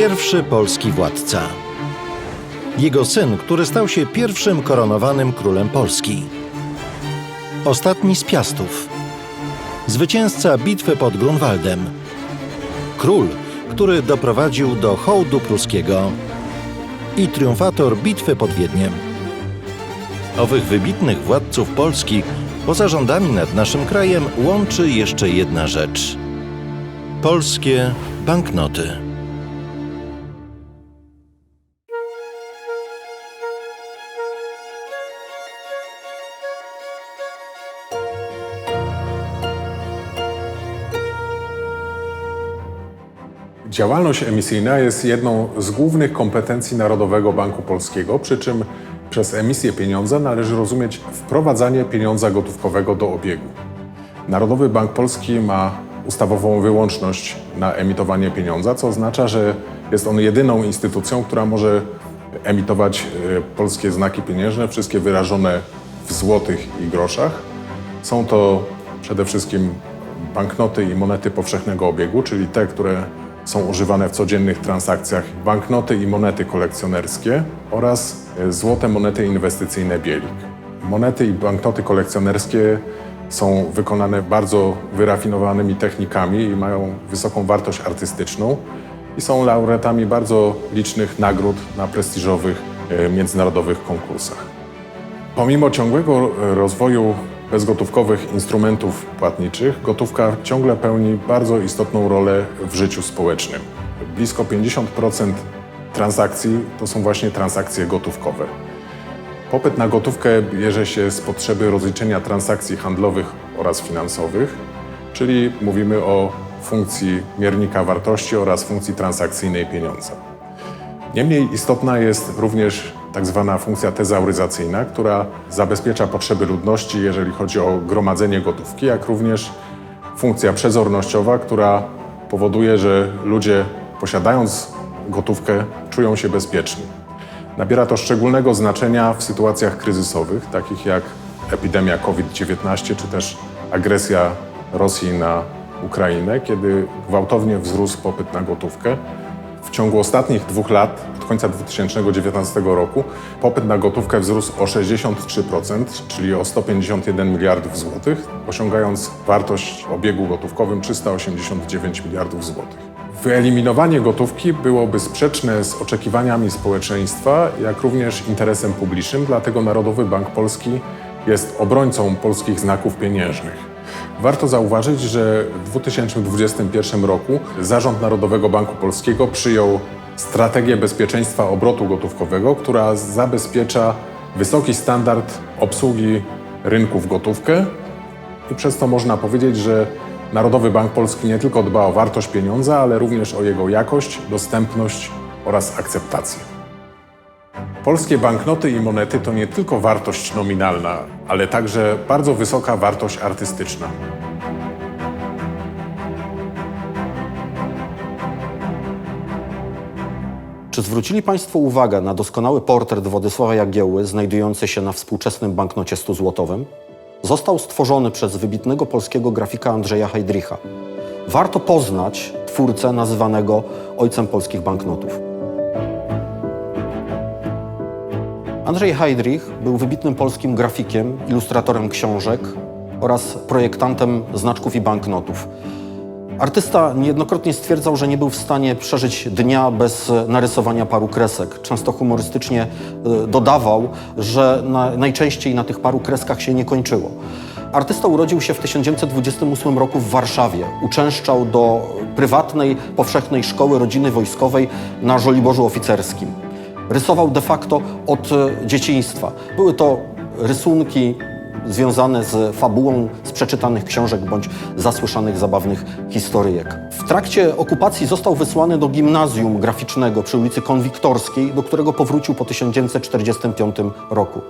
Pierwszy polski władca. Jego syn, który stał się pierwszym koronowanym królem Polski. Ostatni z Piastów. Zwycięzca bitwy pod Grunwaldem. Król, który doprowadził do hołdu pruskiego. I triumfator bitwy pod Wiedniem. Owych wybitnych władców Polski poza rządami nad naszym krajem łączy jeszcze jedna rzecz. Polskie banknoty. Działalność emisyjna jest jedną z głównych kompetencji Narodowego Banku Polskiego, przy czym przez emisję pieniądza należy rozumieć wprowadzanie pieniądza gotówkowego do obiegu. Narodowy Bank Polski ma ustawową wyłączność na emitowanie pieniądza, co oznacza, że jest on jedyną instytucją, która może emitować e, polskie znaki pieniężne, wszystkie wyrażone w złotych i groszach. Są to przede wszystkim banknoty i monety powszechnego obiegu, czyli te, które są używane w codziennych transakcjach, banknoty i monety kolekcjonerskie oraz e, złote monety inwestycyjne Bielik. Monety i banknoty kolekcjonerskie są wykonane bardzo wyrafinowanymi technikami i mają wysoką wartość artystyczną i są laureatami bardzo licznych nagród na prestiżowych e, międzynarodowych konkursach. Pomimo ciągłego e, rozwoju bezgotówkowych instrumentów płatniczych, gotówka ciągle pełni bardzo istotną rolę w życiu społecznym. Blisko 50% transakcji to są właśnie transakcje gotówkowe. Popyt na gotówkę bierze się z potrzeby rozliczenia transakcji handlowych oraz finansowych, czyli mówimy o funkcji miernika wartości oraz funkcji transakcyjnej pieniądza. Niemniej istotna jest również tak zwana funkcja tezauryzacyjna, która zabezpiecza potrzeby ludności, jeżeli chodzi o gromadzenie gotówki, jak również funkcja przezornościowa, która powoduje, że ludzie posiadając gotówkę czują się bezpieczni. Nabiera to szczególnego znaczenia w sytuacjach kryzysowych, takich jak epidemia COVID-19 czy też agresja Rosji na Ukrainę, kiedy gwałtownie wzrósł popyt na gotówkę. W ciągu ostatnich dwóch lat, od końca 2019 roku, popyt na gotówkę wzrósł o 63%, czyli o 151 miliardów złotych, osiągając wartość w obiegu gotówkowym 389 miliardów złotych. Wyeliminowanie gotówki byłoby sprzeczne z oczekiwaniami społeczeństwa, jak również interesem publicznym, dlatego Narodowy Bank Polski jest obrońcą polskich znaków pieniężnych. Warto zauważyć, że w 2021 roku Zarząd Narodowego Banku Polskiego przyjął strategię bezpieczeństwa obrotu gotówkowego, która zabezpiecza wysoki standard obsługi rynku w gotówkę i przez to można powiedzieć, że Narodowy Bank Polski nie tylko dba o wartość pieniądza, ale również o jego jakość, dostępność oraz akceptację. Polskie banknoty i monety to nie tylko wartość nominalna, ale także bardzo wysoka wartość artystyczna. Czy zwrócili Państwo uwagę na doskonały portret Władysława Jagiełły znajdujący się na współczesnym banknocie 100-złotowym? Został stworzony przez wybitnego polskiego grafika Andrzeja Heydricha. Warto poznać twórcę nazywanego ojcem polskich banknotów. Andrzej Heydrich był wybitnym polskim grafikiem, ilustratorem książek oraz projektantem znaczków i banknotów. Artysta niejednokrotnie stwierdzał, że nie był w stanie przeżyć dnia bez narysowania paru kresek. Często humorystycznie y, dodawał, że na, najczęściej na tych paru kreskach się nie kończyło. Artysta urodził się w 1928 roku w Warszawie. Uczęszczał do prywatnej, powszechnej szkoły rodziny wojskowej na Żoliborzu Oficerskim. Rysował de facto od y, dzieciństwa. Były to rysunki związane z fabułą z przeczytanych książek bądź zasłyszanych zabawnych historyjek. W trakcie okupacji został wysłany do gimnazjum graficznego przy ulicy Konwiktorskiej, do którego powrócił po 1945 roku.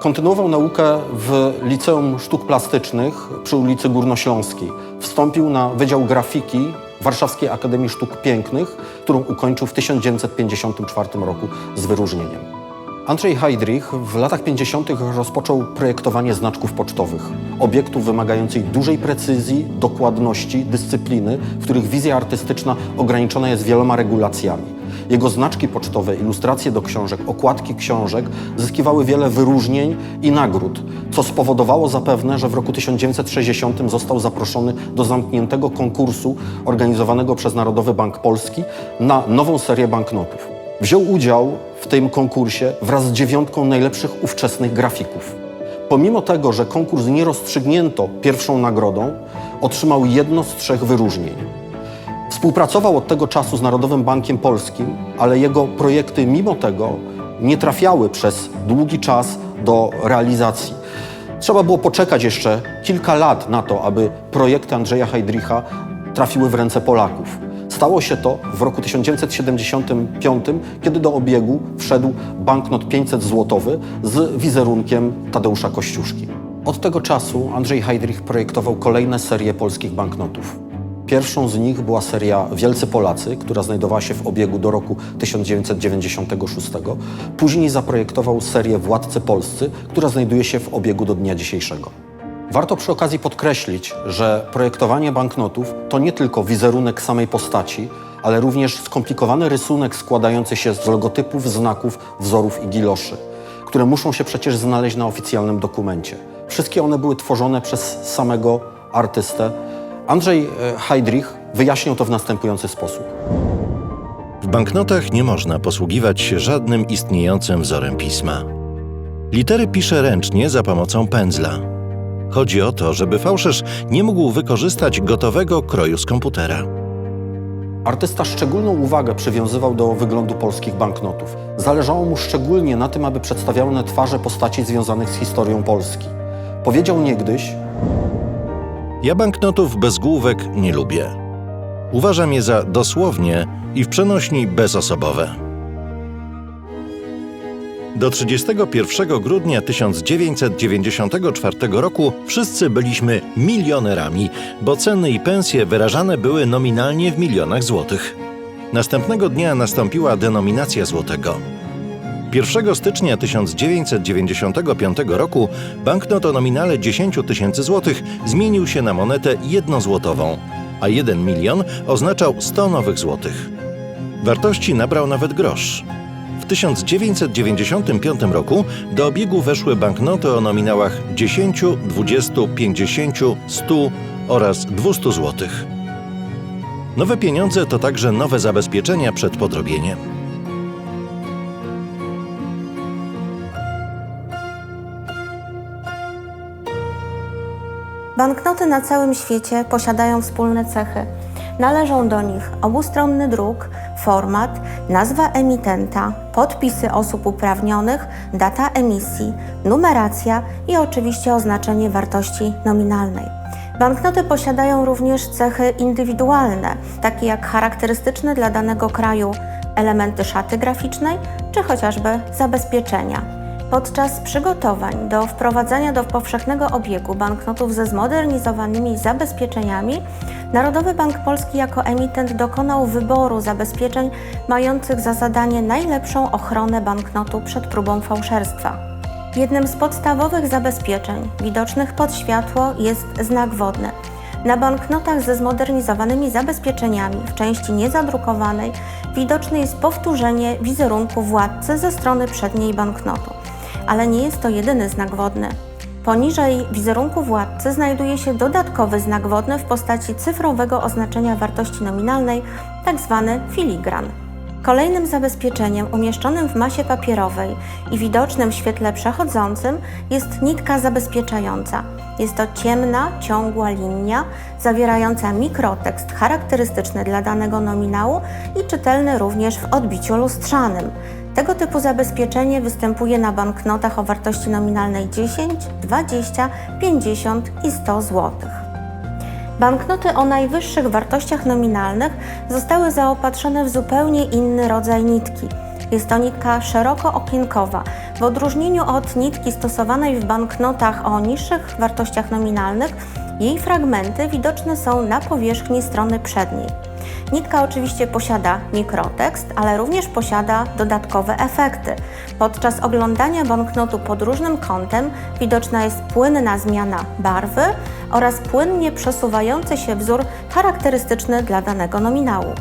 Kontynuował naukę w Liceum Sztuk Plastycznych przy ulicy Górnośląskiej. Wstąpił na Wydział Grafiki Warszawskiej Akademii Sztuk Pięknych, którą ukończył w 1954 roku z wyróżnieniem. Andrzej Heydrich w latach 50. rozpoczął projektowanie znaczków pocztowych. Obiektów wymagających dużej precyzji, dokładności, dyscypliny, w których wizja artystyczna ograniczona jest wieloma regulacjami. Jego znaczki pocztowe, ilustracje do książek, okładki książek zyskiwały wiele wyróżnień i nagród, co spowodowało zapewne, że w roku 1960 został zaproszony do zamkniętego konkursu organizowanego przez Narodowy Bank Polski na nową serię banknotów. Wziął udział w tym konkursie wraz z dziewiątką najlepszych ówczesnych grafików. Pomimo tego, że konkurs nie rozstrzygnięto pierwszą nagrodą, otrzymał jedno z trzech wyróżnień. Współpracował od tego czasu z Narodowym Bankiem Polskim, ale jego projekty mimo tego nie trafiały przez długi czas do realizacji. Trzeba było poczekać jeszcze kilka lat na to, aby projekty Andrzeja Heydricha trafiły w ręce Polaków. Stało się to w roku 1975, kiedy do obiegu wszedł banknot 500 złotowy z wizerunkiem Tadeusza Kościuszki. Od tego czasu Andrzej Heydrich projektował kolejne serie polskich banknotów. Pierwszą z nich była seria Wielcy Polacy, która znajdowała się w obiegu do roku 1996. Później zaprojektował serię Władcy Polscy, która znajduje się w obiegu do dnia dzisiejszego. Warto przy okazji podkreślić, że projektowanie banknotów to nie tylko wizerunek samej postaci, ale również skomplikowany rysunek składający się z logotypów, znaków, wzorów i giloszy, które muszą się przecież znaleźć na oficjalnym dokumencie. Wszystkie one były tworzone przez samego artystę. Andrzej e, Heydrich wyjaśnił to w następujący sposób. W banknotach nie można posługiwać się żadnym istniejącym wzorem pisma. Litery pisze ręcznie za pomocą pędzla. Chodzi o to, żeby fałszerz nie mógł wykorzystać gotowego kroju z komputera. Artysta szczególną uwagę przywiązywał do wyglądu polskich banknotów. Zależało mu szczególnie na tym, aby przedstawiały one twarze postaci związanych z historią Polski. Powiedział niegdyś, Ja banknotów bez główek nie lubię. Uważam je za dosłownie i w przenośni bezosobowe. Do 31 grudnia 1994 roku wszyscy byliśmy milionerami, bo ceny i pensje wyrażane były nominalnie w milionach złotych. Następnego dnia nastąpiła denominacja złotego. 1 stycznia 1995 roku banknot o nominale 10 tysięcy złotych zmienił się na monetę jednozłotową, a 1 milion oznaczał 100 nowych złotych. Wartości nabrał nawet grosz. W 1995 roku do obiegu weszły banknoty o nominałach 10, 20, 50, 100 oraz 200 złotych. Nowe pieniądze to także nowe zabezpieczenia przed podrobieniem. Banknoty na całym świecie posiadają wspólne cechy. Należą do nich obustronny druk, format, nazwa emitenta, podpisy osób uprawnionych, data emisji, numeracja i oczywiście oznaczenie wartości nominalnej. Banknoty posiadają również cechy indywidualne, takie jak charakterystyczne dla danego kraju elementy szaty graficznej czy chociażby zabezpieczenia. Podczas przygotowań do wprowadzania do powszechnego obiegu banknotów ze zmodernizowanymi zabezpieczeniami, Narodowy Bank Polski jako emitent dokonał wyboru zabezpieczeń mających za zadanie najlepszą ochronę banknotu przed próbą fałszerstwa. Jednym z podstawowych zabezpieczeń widocznych pod światło jest znak wodny. Na banknotach ze zmodernizowanymi zabezpieczeniami w części niezadrukowanej widoczne jest powtórzenie wizerunku władcy ze strony przedniej banknotu. Ale nie jest to jedyny znak wodny. Poniżej wizerunku władcy znajduje się dodatkowy znak wodny w postaci cyfrowego oznaczenia wartości nominalnej, tzw. filigran. Kolejnym zabezpieczeniem umieszczonym w masie papierowej i widocznym w świetle przechodzącym jest nitka zabezpieczająca. Jest to ciemna, ciągła linia zawierająca mikrotekst charakterystyczny dla danego nominału i czytelny również w odbiciu lustrzanym. Tego typu zabezpieczenie występuje na banknotach o wartości nominalnej 10, 20, 50 i 100 złotych. Banknoty o najwyższych wartościach nominalnych zostały zaopatrzone w zupełnie inny rodzaj nitki. Jest to nitka szeroko okienkowa. W odróżnieniu od nitki stosowanej w banknotach o niższych wartościach nominalnych, jej fragmenty widoczne są na powierzchni strony przedniej. Nitka oczywiście posiada mikrotekst, ale również posiada dodatkowe efekty. Podczas oglądania banknotu pod różnym kątem widoczna jest płynna zmiana barwy oraz płynnie przesuwający się wzór charakterystyczny dla danego nominału.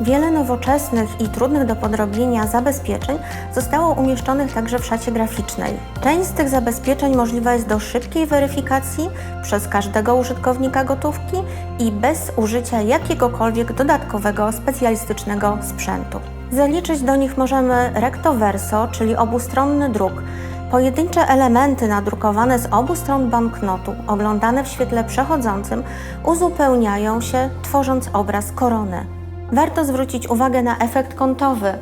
Wiele nowoczesnych i trudnych do podrobienia zabezpieczeń zostało umieszczonych także w szacie graficznej. Część z tych zabezpieczeń możliwa jest do szybkiej weryfikacji przez każdego użytkownika gotówki i bez użycia jakiegokolwiek dodatkowego specjalistycznego sprzętu. Zaliczyć do nich możemy recto verso, czyli obustronny druk. Pojedyncze elementy nadrukowane z obu stron banknotu, oglądane w świetle przechodzącym, uzupełniają się, tworząc obraz korony. Warto zwrócić uwagę na efekt kątowy.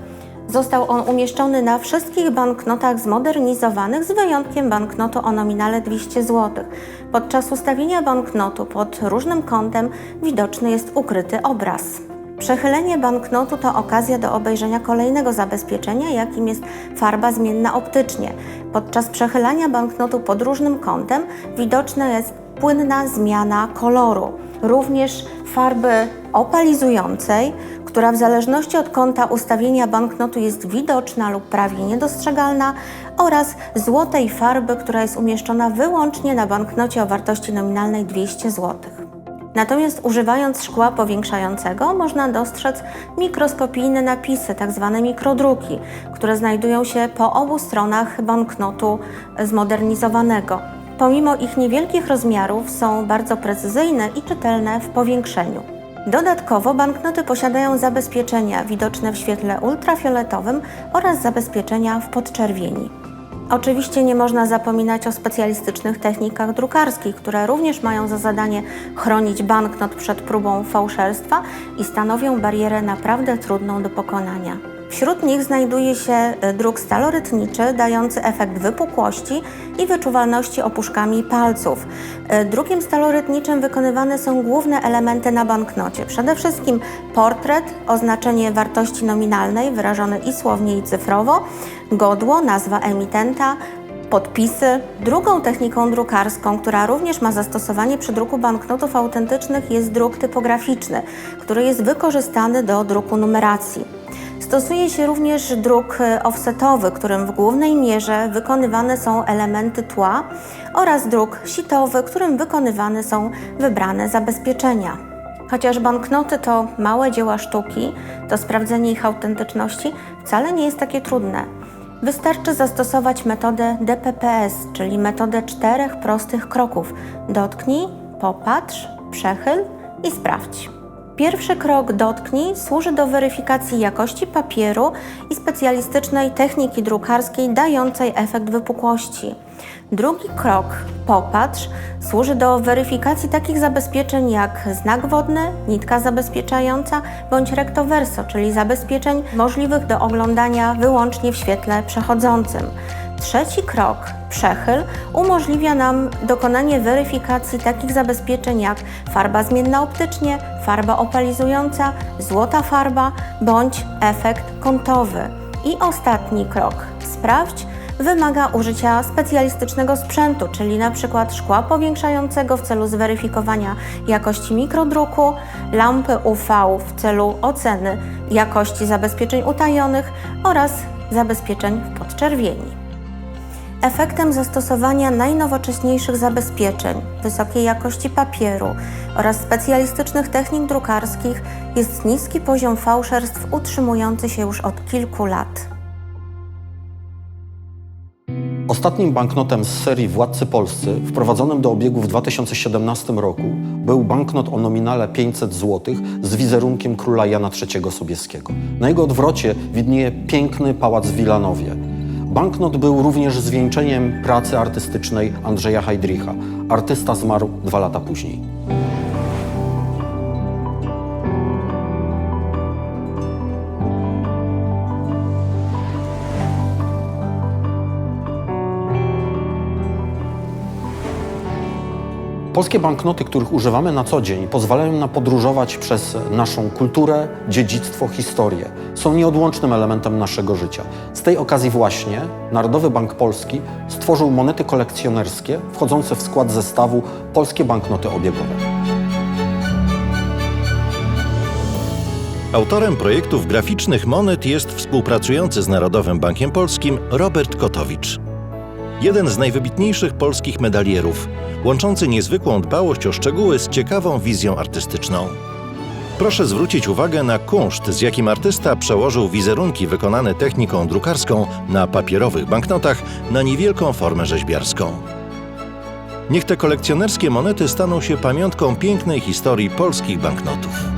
Został on umieszczony na wszystkich banknotach zmodernizowanych z wyjątkiem banknotu o nominale 200 zł. Podczas ustawienia banknotu pod różnym kątem widoczny jest ukryty obraz. Przechylenie banknotu to okazja do obejrzenia kolejnego zabezpieczenia, jakim jest farba zmienna optycznie. Podczas przechylania banknotu pod różnym kątem widoczna jest płynna zmiana koloru. Również farby opalizującej, która w zależności od kąta ustawienia banknotu jest widoczna lub prawie niedostrzegalna oraz złotej farby, która jest umieszczona wyłącznie na banknocie o wartości nominalnej 200 zł. Natomiast używając szkła powiększającego można dostrzec mikroskopijne napisy, tzw. mikrodruki, które znajdują się po obu stronach banknotu zmodernizowanego. Pomimo ich niewielkich rozmiarów są bardzo precyzyjne i czytelne w powiększeniu. Dodatkowo banknoty posiadają zabezpieczenia widoczne w świetle ultrafioletowym oraz zabezpieczenia w podczerwieni. Oczywiście nie można zapominać o specjalistycznych technikach drukarskich, które również mają za zadanie chronić banknot przed próbą fałszerstwa i stanowią barierę naprawdę trudną do pokonania. Wśród nich znajduje się e, druk stalorytniczy, dający efekt wypukłości i wyczuwalności opuszkami palców. E, Drukiem stalorytniczym wykonywane są główne elementy na banknocie. Przede wszystkim portret, oznaczenie wartości nominalnej wyrażone i słownie i cyfrowo, godło, nazwa emitenta, podpisy. Drugą techniką drukarską, która również ma zastosowanie przy druku banknotów autentycznych jest druk typograficzny, który jest wykorzystany do druku numeracji. Stosuje się również druk e, offsetowy, którym w głównej mierze wykonywane są elementy tła oraz druk sitowy, którym wykonywane są wybrane zabezpieczenia. Chociaż banknoty to małe dzieła sztuki, to sprawdzenie ich autentyczności wcale nie jest takie trudne. Wystarczy zastosować metodę DPPS, czyli metodę czterech prostych kroków. Dotknij, popatrz, przechyl i sprawdź. Pierwszy krok dotknij służy do weryfikacji jakości papieru i specjalistycznej techniki drukarskiej dającej efekt wypukłości. Drugi krok popatrz służy do weryfikacji takich zabezpieczeń jak znak wodny, nitka zabezpieczająca bądź recto verso, czyli zabezpieczeń możliwych do oglądania wyłącznie w świetle przechodzącym. Trzeci krok, przechyl, umożliwia nam dokonanie weryfikacji takich zabezpieczeń jak farba zmienna optycznie, farba opalizująca, złota farba bądź efekt kątowy. I ostatni krok, sprawdź, wymaga użycia specjalistycznego sprzętu, czyli np. szkła powiększającego w celu zweryfikowania jakości mikrodruku, lampy UV w celu oceny jakości zabezpieczeń utajonych oraz zabezpieczeń w podczerwieni. Efektem zastosowania najnowocześniejszych zabezpieczeń, wysokiej jakości papieru oraz specjalistycznych technik drukarskich jest niski poziom fałszerstw utrzymujący się już od kilku lat. Ostatnim banknotem z serii Władcy Polscy, wprowadzonym do obiegu w 2017 roku, był banknot o nominale 500 zł z wizerunkiem króla Jana III Sobieskiego. Na jego odwrocie widnieje piękny pałac w Wilanowie. Banknot był również zwieńczeniem pracy artystycznej Andrzeja Heidricha. Artysta zmarł dwa lata później. Polskie banknoty, których używamy na co dzień, pozwalają nam podróżować przez naszą kulturę, dziedzictwo, historię. Są nieodłącznym elementem naszego życia. Z tej okazji właśnie Narodowy Bank Polski stworzył monety kolekcjonerskie wchodzące w skład zestawu Polskie Banknoty Obiegowe. Autorem projektów graficznych monet jest współpracujący z Narodowym Bankiem Polskim Robert Kotowicz. Jeden z najwybitniejszych polskich medalierów, łączący niezwykłą dbałość o szczegóły z ciekawą wizją artystyczną. Proszę zwrócić uwagę na kunszt, z jakim artysta przełożył wizerunki wykonane techniką drukarską na papierowych banknotach na niewielką formę rzeźbiarską. Niech te kolekcjonerskie monety staną się pamiątką pięknej historii polskich banknotów.